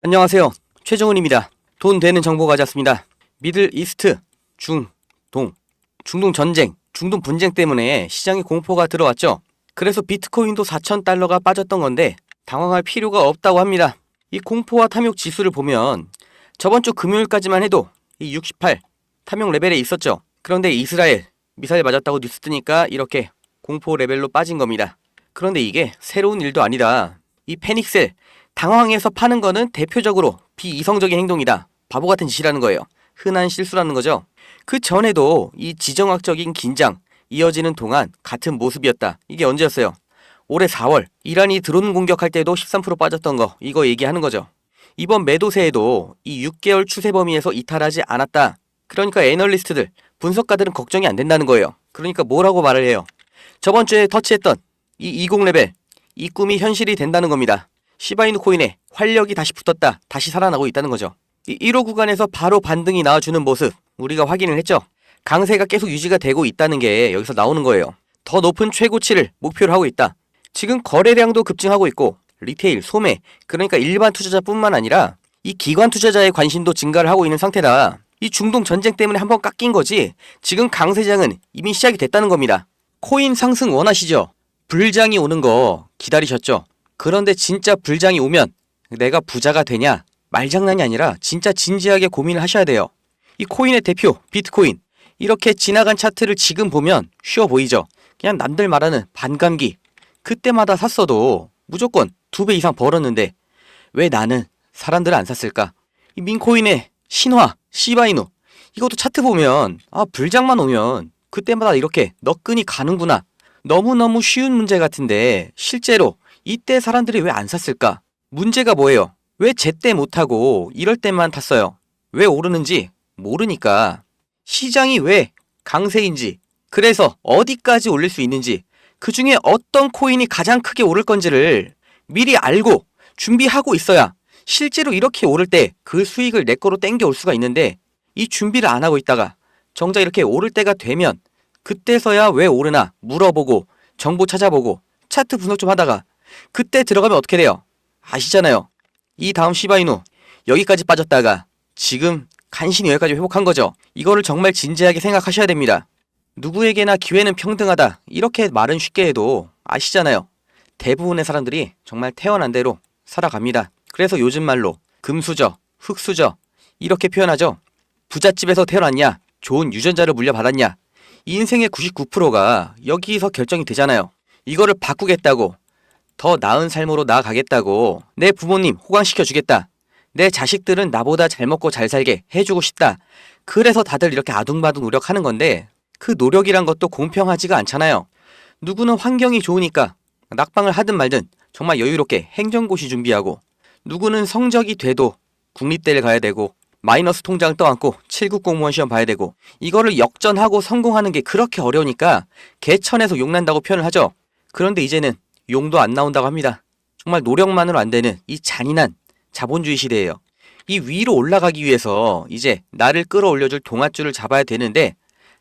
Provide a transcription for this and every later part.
안녕하세요. 최정훈입니다. 돈 되는 정보 가졌습니다. 미들 이스트, 중, 동, 중동 전쟁, 중동 분쟁 때문에 시장에 공포가 들어왔죠. 그래서 비트코인도 4천 달러가 빠졌던 건데 당황할 필요가 없다고 합니다. 이 공포와 탐욕 지수를 보면 저번 주 금요일까지만 해도 이 68 탐욕 레벨에 있었죠. 그런데 이스라엘 미사일 맞았다고 뉴스 뜨니까 이렇게 공포 레벨로 빠진 겁니다. 그런데 이게 새로운 일도 아니다. 이 패닉셀 당황해서 파는 거는 대표적으로 비이성적인 행동이다. 바보 같은 짓이라는 거예요. 흔한 실수라는 거죠. 그 전에도 이 지정학적인 긴장 이어지는 동안 같은 모습이었다. 이게 언제였어요? 올해 4월 이란이 드론 공격할 때도 13% 빠졌던 거 이거 얘기하는 거죠. 이번 매도세에도 이 6개월 추세 범위에서 이탈하지 않았다. 그러니까 애널리스트들, 분석가들은 걱정이 안 된다는 거예요. 그러니까 뭐라고 말을 해요? 저번 주에 터치했던 이 20레벨, 이 꿈이 현실이 된다는 겁니다. 시바이누 코인에 활력이 다시 붙었다, 다시 살아나고 있다는 거죠. 이 1호 구간에서 바로 반등이 나와주는 모습, 우리가 확인을 했죠. 강세가 계속 유지가 되고 있다는 게 여기서 나오는 거예요. 더 높은 최고치를 목표로 하고 있다. 지금 거래량도 급증하고 있고, 리테일, 소매, 그러니까 일반 투자자뿐만 아니라 이 기관 투자자의 관심도 증가를 하고 있는 상태다. 이 중동 전쟁 때문에 한번 깎인 거지 지금 강세장은 이미 시작이 됐다는 겁니다. 코인 상승 원하시죠? 불장이 오는 거 기다리셨죠? 그런데 진짜 불장이 오면 내가 부자가 되냐? 말장난이 아니라 진짜 진지하게 고민을 하셔야 돼요. 이 코인의 대표 비트코인 이렇게 지나간 차트를 지금 보면 쉬워 보이죠? 그냥 남들 말하는 반감기 그때마다 샀어도 무조건 두 배 이상 벌었는데 왜 나는 사람들은 안 샀을까? 이 민코인의 신화, 시바이누 이것도 차트 보면 아 불장만 오면 그때마다 이렇게 너끈이 가는구나. 너무너무 쉬운 문제 같은데 실제로 이때 사람들이 왜 안 샀을까? 문제가 뭐예요? 왜 제때 못하고 이럴 때만 탔어요? 왜 오르는지 모르니까 시장이 왜 강세인지 그래서 어디까지 올릴 수 있는지 그 중에 어떤 코인이 가장 크게 오를 건지를 미리 알고 준비하고 있어야 실제로 이렇게 오를 때 그 수익을 내 거로 땡겨올 수가 있는데 이 준비를 안 하고 있다가 정작 이렇게 오를 때가 되면 그때서야 왜 오르나 물어보고 정보 찾아보고 차트 분석 좀 하다가 그때 들어가면 어떻게 돼요? 아시잖아요. 이 다음 시바이누 여기까지 빠졌다가 지금 간신히 여기까지 회복한 거죠. 이거를 정말 진지하게 생각하셔야 됩니다. 누구에게나 기회는 평등하다. 이렇게 말은 쉽게 해도 아시잖아요. 대부분의 사람들이 정말 태어난 대로 살아갑니다. 그래서 요즘 말로 금수저, 흙수저 이렇게 표현하죠. 부잣집에서 태어났냐, 좋은 유전자를 물려받았냐, 인생의 99%가 여기서 결정이 되잖아요. 이거를 바꾸겠다고, 더 나은 삶으로 나아가겠다고, 내 부모님 호강시켜 주겠다. 내 자식들은 나보다 잘 먹고 잘 살게 해주고 싶다. 그래서 다들 이렇게 아둥바둥 노력하는 건데, 그 노력이란 것도 공평하지가 않잖아요. 누구는 환경이 좋으니까 낙방을 하든 말든 정말 여유롭게 행정고시 준비하고, 누구는 성적이 돼도 국립대를 가야 되고, 마이너스 통장을 떠안고 7급 공무원 시험 봐야 되고 이거를 역전하고 성공하는 게 그렇게 어려우니까 개천에서 용난다고 표현을 하죠. 그런데 이제는 용도 안 나온다고 합니다. 정말 노력만으로 안 되는 이 잔인한 자본주의 시대예요. 이 위로 올라가기 위해서 이제 나를 끌어올려줄 동아줄을 잡아야 되는데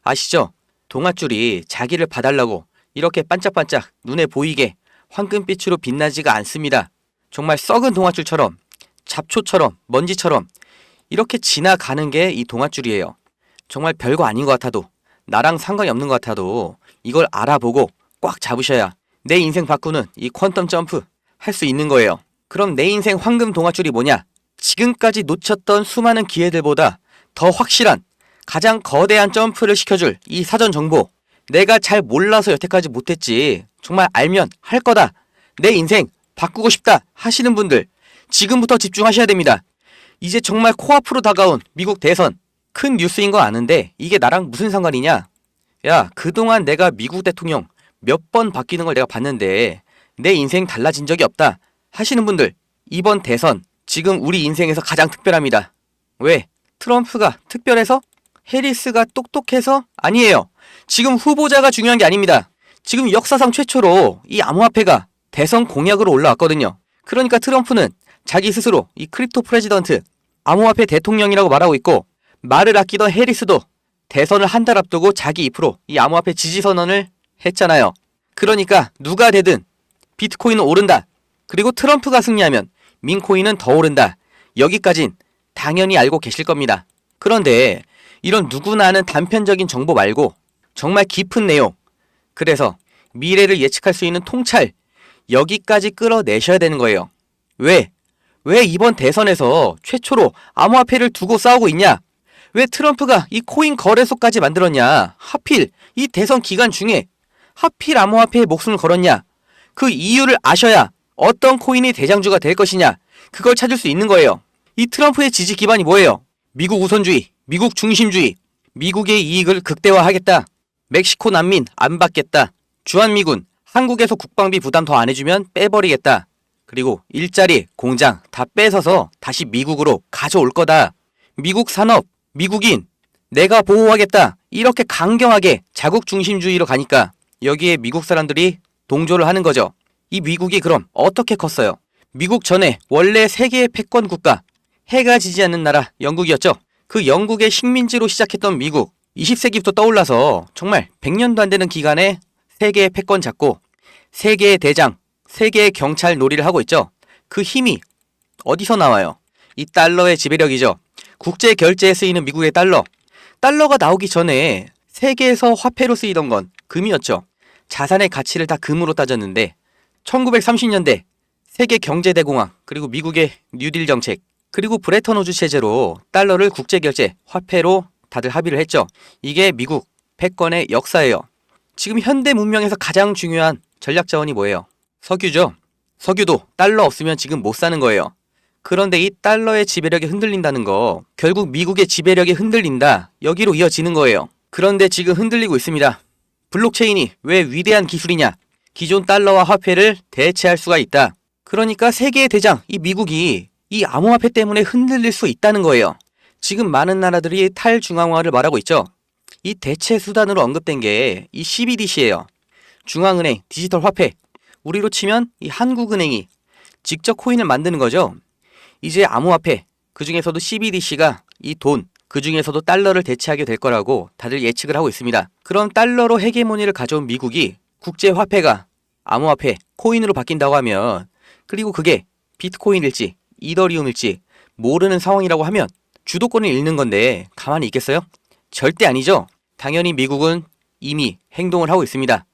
아시죠? 동아줄이 자기를 봐달라고 이렇게 반짝반짝 눈에 보이게 황금빛으로 빛나지가 않습니다. 정말 썩은 동아줄처럼 잡초처럼 먼지처럼 이렇게 지나가는 게 이 동아줄이에요. 정말 별거 아닌 것 같아도 나랑 상관이 없는 것 같아도 이걸 알아보고 꽉 잡으셔야 내 인생 바꾸는 이 퀀텀 점프 할 수 있는 거예요. 그럼 내 인생 황금 동아줄이 뭐냐? 지금까지 놓쳤던 수많은 기회들보다 더 확실한 가장 거대한 점프를 시켜줄 이 사전 정보. 내가 잘 몰라서 여태까지 못했지. 정말 알면 할 거다. 내 인생 바꾸고 싶다 하시는 분들 지금부터 집중하셔야 됩니다. 이제 정말 코앞으로 다가온 미국 대선 큰 뉴스인 거 아는데 이게 나랑 무슨 상관이냐? 야, 그동안 내가 미국 대통령 몇 번 바뀌는 걸 내가 봤는데 내 인생 달라진 적이 없다 하시는 분들 이번 대선 지금 우리 인생에서 가장 특별합니다. 왜? 트럼프가 특별해서? 해리스가 똑똑해서? 아니에요. 지금 후보자가 중요한 게 아닙니다. 지금 역사상 최초로 이 암호화폐가 대선 공약으로 올라왔거든요. 그러니까 트럼프는 자기 스스로 이 크립토 프레지던트 암호화폐 대통령이라고 말하고 있고 말을 아끼던 해리스도 대선을 한 달 앞두고 자기 입으로 이 암호화폐 지지 선언을 했잖아요. 그러니까 누가 되든 비트코인은 오른다. 그리고 트럼프가 승리하면 민코인은 더 오른다. 여기까진 당연히 알고 계실 겁니다. 그런데 이런 누구나 아는 단편적인 정보 말고 정말 깊은 내용, 그래서 미래를 예측할 수 있는 통찰, 여기까지 끌어내셔야 되는 거예요. 왜? 왜 이번 대선에서 최초로 암호화폐를 두고 싸우고 있냐? 왜 트럼프가 이 코인 거래소까지 만들었냐? 하필 이 대선 기간 중에 하필 암호화폐에 목숨을 걸었냐? 그 이유를 아셔야 어떤 코인이 대장주가 될 것이냐? 그걸 찾을 수 있는 거예요. 이 트럼프의 지지 기반이 뭐예요? 미국 우선주의, 미국 중심주의, 미국의 이익을 극대화하겠다. 멕시코 난민 안 받겠다. 주한미군, 한국에서 국방비 부담 더 안 해주면 빼버리겠다. 그리고 일자리, 공장 다 뺏어서 다시 미국으로 가져올 거다. 미국 산업, 미국인, 내가 보호하겠다. 이렇게 강경하게 자국 중심주의로 가니까 여기에 미국 사람들이 동조를 하는 거죠. 이 미국이 그럼 어떻게 컸어요? 미국 전에 원래 세계의 패권 국가, 해가 지지 않는 나라 영국이었죠. 그 영국의 식민지로 시작했던 미국, 20세기부터 떠올라서 정말 100년도 안 되는 기간에 세계의 패권 잡고 세계의 대장, 세계의 경찰 놀이를 하고 있죠. 그 힘이 어디서 나와요? 이 달러의 지배력이죠. 국제 결제에 쓰이는 미국의 달러. 달러가 나오기 전에 세계에서 화폐로 쓰이던 건 금이었죠. 자산의 가치를 다 금으로 따졌는데 1930년대 세계 경제대공황 그리고 미국의 뉴딜 정책 그리고 브레턴 우즈 체제로 달러를 국제 결제 화폐로 다들 합의를 했죠. 이게 미국 패권의 역사예요. 지금 현대 문명에서 가장 중요한 전략 자원이 뭐예요? 석유죠. 석유도 달러 없으면 지금 못 사는 거예요. 그런데 이 달러의 지배력이 흔들린다는 거 결국 미국의 지배력이 흔들린다. 여기로 이어지는 거예요. 그런데 지금 흔들리고 있습니다. 블록체인이 왜 위대한 기술이냐? 기존 달러와 화폐를 대체할 수가 있다. 그러니까 세계의 대장 이 미국이 이 암호화폐 때문에 흔들릴 수 있다는 거예요. 지금 많은 나라들이 탈중앙화를 말하고 있죠. 이 대체 수단으로 언급된 게 이 CBDC예요. 중앙은행 디지털 화폐. 우리로 치면 이 한국은행이 직접 코인을 만드는 거죠. 이제 암호화폐, 그 중에서도 CBDC가 이 돈, 그 중에서도 달러를 대체하게 될 거라고 다들 예측을 하고 있습니다. 그럼 달러로 헤게모니를 가져온 미국이 국제 화폐가 암호화폐, 코인으로 바뀐다고 하면 그리고 그게 비트코인일지 이더리움일지 모르는 상황이라고 하면 주도권을 잃는 건데 가만히 있겠어요? 절대 아니죠. 당연히 미국은 이미 행동을 하고 있습니다.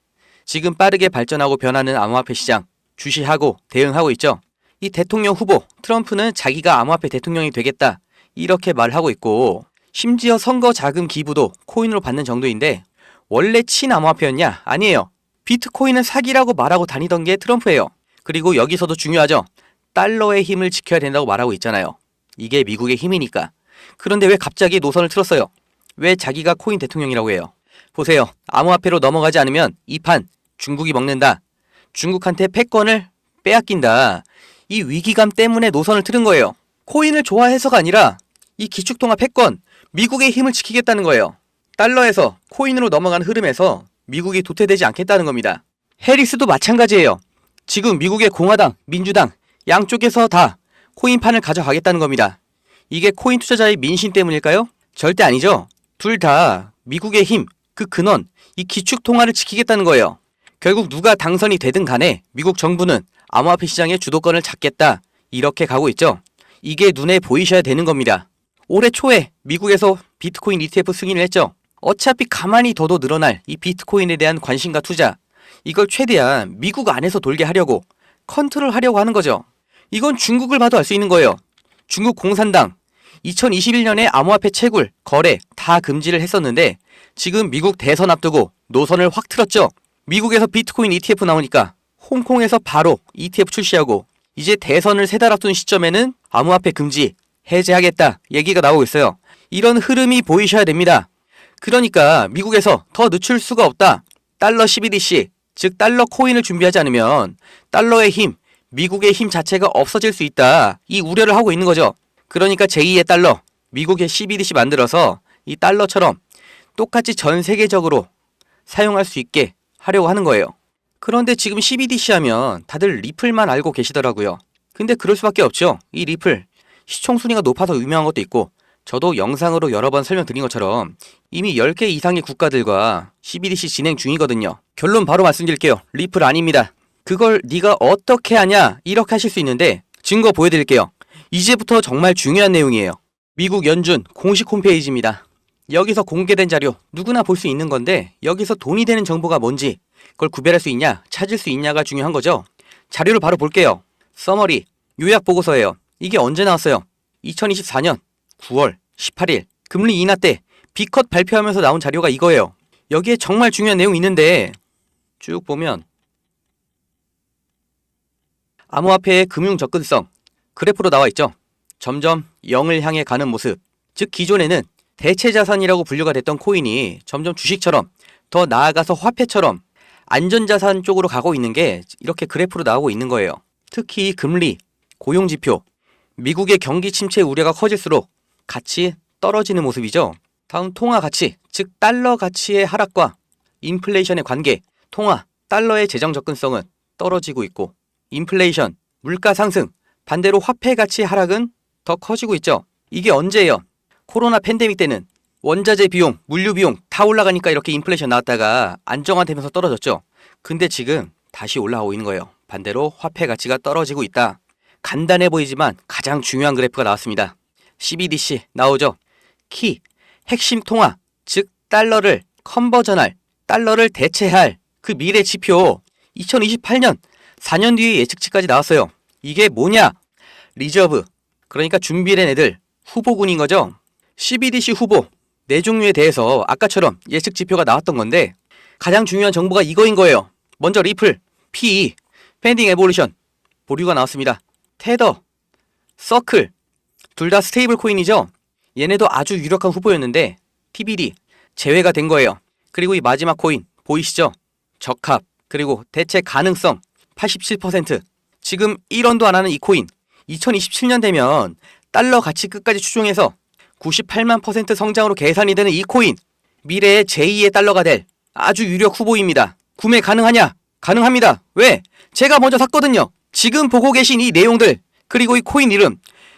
지금 빠르게 발전하고 변하는 암호화폐 시장 주시하고 대응하고 있죠. 이 대통령 후보 트럼프는 자기가 암호화폐 대통령이 되겠다 이렇게 말하고 있고 심지어 선거 자금 기부도 코인으로 받는 정도인데 원래 친암호화폐였냐? 아니에요. 비트코인은 사기라고 말하고 다니던 게 트럼프예요. 그리고 여기서도 중요하죠. 달러의 힘을 지켜야 된다고 말하고 있잖아요. 이게 미국의 힘이니까. 그런데 왜 갑자기 노선을 틀었어요? 왜 자기가 코인 대통령이라고 해요? 보세요. 암호화폐로 넘어가지 않으면 이 판 중국이 먹는다. 중국한테 패권을 빼앗긴다. 이 위기감 때문에 노선을 틀은 거예요. 코인을 좋아해서가 아니라 이 기축통화 패권, 미국의 힘을 지키겠다는 거예요. 달러에서 코인으로 넘어가는 흐름에서 미국이 도태되지 않겠다는 겁니다. 해리스도 마찬가지예요. 지금 미국의 공화당, 민주당 양쪽에서 다 코인판을 가져가겠다는 겁니다. 이게 코인 투자자의 민심 때문일까요? 절대 아니죠. 둘 다 미국의 힘, 그 근원, 이 기축 통화를 지키겠다는 거예요. 결국 누가 당선이 되든 간에 미국 정부는 암호화폐 시장의 주도권을 잡겠다. 이렇게 가고 있죠. 이게 눈에 보이셔야 되는 겁니다. 올해 초에 미국에서 비트코인 ETF 승인을 했죠. 어차피 가만히 둬도 늘어날 이 비트코인에 대한 관심과 투자, 이걸 최대한 미국 안에서 돌게 하려고 컨트롤 하려고 하는 거죠. 이건 중국을 봐도 알 수 있는 거예요. 중국 공산당 2021년에 암호화폐 채굴, 거래 다 금지를 했었는데 지금 미국 대선 앞두고 노선을 확 틀었죠. 미국에서 비트코인 ETF 나오니까 홍콩에서 바로 ETF 출시하고 이제 대선을 세 달 앞둔 시점에는 암호화폐 금지 해제하겠다 얘기가 나오고 있어요. 이런 흐름이 보이셔야 됩니다. 그러니까 미국에서 더 늦출 수가 없다. 달러 CBDC, 즉 달러 코인을 준비하지 않으면 달러의 힘, 미국의 힘 자체가 없어질 수 있다. 이 우려를 하고 있는 거죠. 그러니까 제2의 달러, 미국의 CBDC 만들어서 이 달러처럼 똑같이 전 세계적으로 사용할 수 있게 하려고 하는 거예요. 그런데 지금 CBDC 하면 다들 리플만 알고 계시더라고요. 근데 그럴 수밖에 없죠. 이 리플 시총 순위가 높아서 유명한 것도 있고 저도 영상으로 여러 번 설명드린 것처럼 이미 10개 이상의 국가들과 CBDC 진행 중이거든요. 결론 바로 말씀드릴게요. 리플 아닙니다. 그걸 네가 어떻게 하냐 이렇게 하실 수 있는데 증거 보여드릴게요. 이제부터 정말 중요한 내용이에요. 미국 연준 공식 홈페이지입니다. 여기서 공개된 자료 누구나 볼 수 있는 건데 여기서 돈이 되는 정보가 뭔지 그걸 구별할 수 있냐 찾을 수 있냐가 중요한 거죠. 자료를 바로 볼게요. 서머리 요약 보고서예요. 이게 언제 나왔어요? 2024년 9월 18일 금리 인하 때 B컷 발표하면서 나온 자료가 이거예요. 여기에 정말 중요한 내용이 있는데 쭉 보면 암호화폐의 금융 접근성 그래프로 나와 있죠. 점점 0을 향해 가는 모습. 즉 기존에는 대체 자산이라고 분류가 됐던 코인이 점점 주식처럼 더 나아가서 화폐처럼 안전자산 쪽으로 가고 있는 게 이렇게 그래프로 나오고 있는 거예요. 특히 금리, 고용지표, 미국의 경기 침체 우려가 커질수록 같이 떨어지는 모습이죠. 다음 통화 가치, 즉 달러 가치의 하락과 인플레이션의 관계, 통화, 달러의 재정 접근성은 떨어지고 있고 인플레이션, 물가 상승, 반대로 화폐 가치 하락은 더 커지고 있죠. 이게 언제예요? 코로나 팬데믹 때는 원자재 비용, 물류 비용 다 올라가니까 이렇게 인플레이션 나왔다가 안정화되면서 떨어졌죠. 근데 지금 다시 올라오고 있는 거예요. 반대로 화폐 가치가 떨어지고 있다. 간단해 보이지만 가장 중요한 그래프가 나왔습니다. CBDC 나오죠. 키, 핵심 통화, 즉 달러를 컨버전할, 달러를 대체할 그 미래 지표 2028년 4년 뒤에 예측치까지 나왔어요. 이게 뭐냐? 리저브, 그러니까 준비된 애들, 후보군인 거죠. CBDC 후보, 네 종류에 대해서 아까처럼 예측 지표가 나왔던 건데 가장 중요한 정보가 이거인 거예요. 먼저 리플, PE, 펜딩 에볼루션, 보류가 나왔습니다. 테더, 서클, 둘 다 스테이블 코인이죠. 얘네도 아주 유력한 후보였는데 TBD 제외가 된 거예요. 그리고 이 마지막 코인 보이시죠? 적합 그리고 대체 가능성 87% 지금 1원도 안 하는 이 코인 2027년 되면 달러 가치 끝까지 추종해서 98만 퍼센트 성장으로 계산이 되는 이 코인 미래의 제2의 달러가 될 아주 유력 후보입니다. 구매 가능하냐? 가능합니다. 왜? 제가 먼저 샀거든요. 지금 보고 계신 이 내용들 그리고 이 코인 이름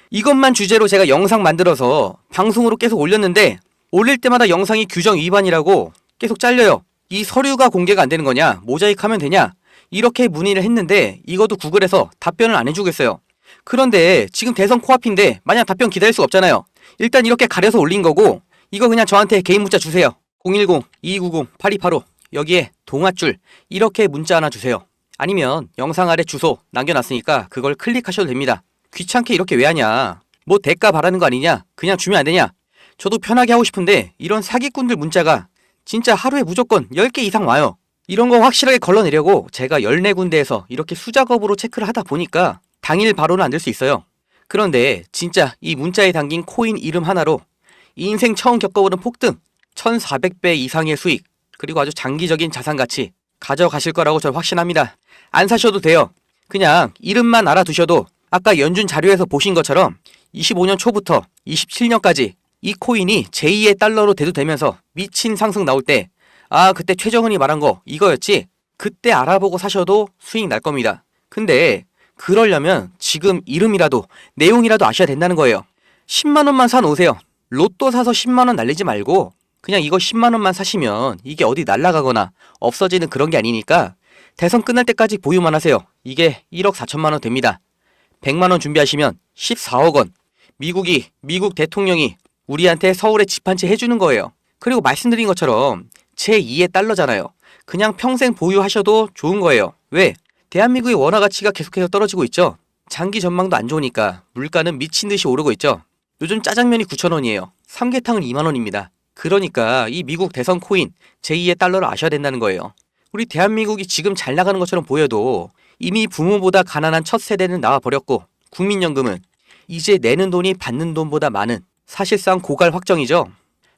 이것만 주제로 제가 영상 만들어서 방송으로 계속 올렸는데 올릴 때마다 영상이 규정 위반이라고 계속 잘려요. 이 서류가 공개가 안 되는 거냐? 모자이크하면 되냐? 이렇게 문의를 했는데 이것도 구글에서 답변을 안 해주겠어요. 그런데 지금 대선 코앞인데 마냥 답변 기다릴 수 없잖아요. 일단 이렇게 가려서 올린 거고 이거 그냥 저한테 개인 문자 주세요. 010-2290-8285 여기에 동아줄 이렇게 문자 하나 주세요. 아니면 영상 아래 주소 남겨놨으니까 그걸 클릭하셔도 됩니다. 귀찮게 이렇게 왜 하냐? 뭐 대가 바라는 거 아니냐? 그냥 주면 안 되냐? 저도 편하게 하고 싶은데 이런 사기꾼들 문자가 진짜 하루에 무조건 10개 이상 와요. 이런 거 확실하게 걸러내려고 제가 14군데에서 이렇게 수작업으로 체크를 하다 보니까 당일 바로는 안 될 수 있어요. 그런데 진짜 이 문자에 담긴 코인 이름 하나로 인생 처음 겪어보는 폭등, 1400배 이상의 수익, 그리고 아주 장기적인 자산 가치 가져가실 거라고 저는 확신합니다. 안 사셔도 돼요. 그냥 이름만 알아두셔도 아까 연준 자료에서 보신 것처럼 25년 초부터 27년까지 이 코인이 제2의 달러로 대두되면서 미친 상승 나올 때, 아, 그때 최정은이 말한 거 이거였지? 그때 알아보고 사셔도 수익 날 겁니다. 근데 그러려면 지금 이름이라도 내용이라도 아셔야 된다는 거예요. 10만원만 사 놓으세요. 로또 사서 10만원 날리지 말고 그냥 이거 10만원만 사시면 이게 어디 날라가거나 없어지는 그런 게 아니니까 대선 끝날 때까지 보유만 하세요. 이게 1억 4천만 원 됩니다. 100만 원 준비하시면 14억 원. 미국이, 미국 대통령이 우리한테 서울에 집 한 채 해주는 거예요. 그리고 말씀드린 것처럼 제2의 달러잖아요. 그냥 평생 보유하셔도 좋은 거예요. 왜? 대한민국의 원화 가치가 계속해서 떨어지고 있죠. 장기 전망도 안 좋으니까 물가는 미친 듯이 오르고 있죠. 요즘 짜장면이 9,000원이에요. 삼계탕은 2만 원입니다. 그러니까 이 미국 대선 코인 제2의 달러를 아셔야 된다는 거예요. 우리 대한민국이 지금 잘 나가는 것처럼 보여도 이미 부모보다 가난한 첫 세대는 나와 버렸고 국민연금은 이제 내는 돈이 받는 돈보다 많은 사실상 고갈 확정이죠.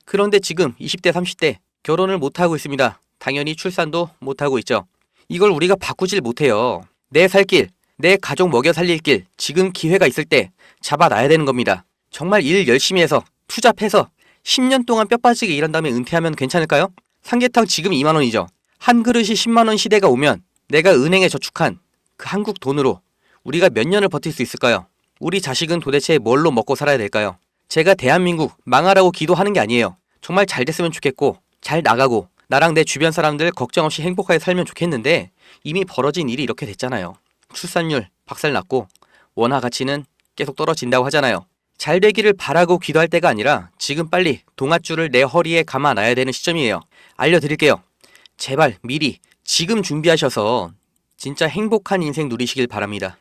그런데 지금 20대 30대 결혼을 못 하고 있습니다. 당연히 출산도 못 하고 있죠. 이걸 우리가 바꾸질 못해요. 내 살 길, 내 가족 먹여 살릴 길 지금 기회가 있을 때 잡아놔야 되는 겁니다. 정말 일 열심히 해서 투잡해서 10년 동안 뼈 빠지게 일한 다음에 은퇴하면 괜찮을까요? 삼계탕 지금 2만 원이죠. 한 그릇이 10만 원 시대가 오면 내가 은행에 저축한 그 한국 돈으로 우리가 몇 년을 버틸 수 있을까요? 우리 자식은 도대체 뭘로 먹고 살아야 될까요? 제가 대한민국 망하라고 기도하는 게 아니에요. 정말 잘 됐으면 좋겠고 잘 나가고 나랑 내 주변 사람들 걱정 없이 행복하게 살면 좋겠는데 이미 벌어진 일이 이렇게 됐잖아요. 출산율 박살났고 원화 가치는 계속 떨어진다고 하잖아요. 잘 되기를 바라고 기도할 때가 아니라 지금 빨리 동아줄을 내 허리에 감아놔야 되는 시점이에요. 알려드릴게요. 제발 미리 지금 준비하셔서 진짜 행복한 인생 누리시길 바랍니다.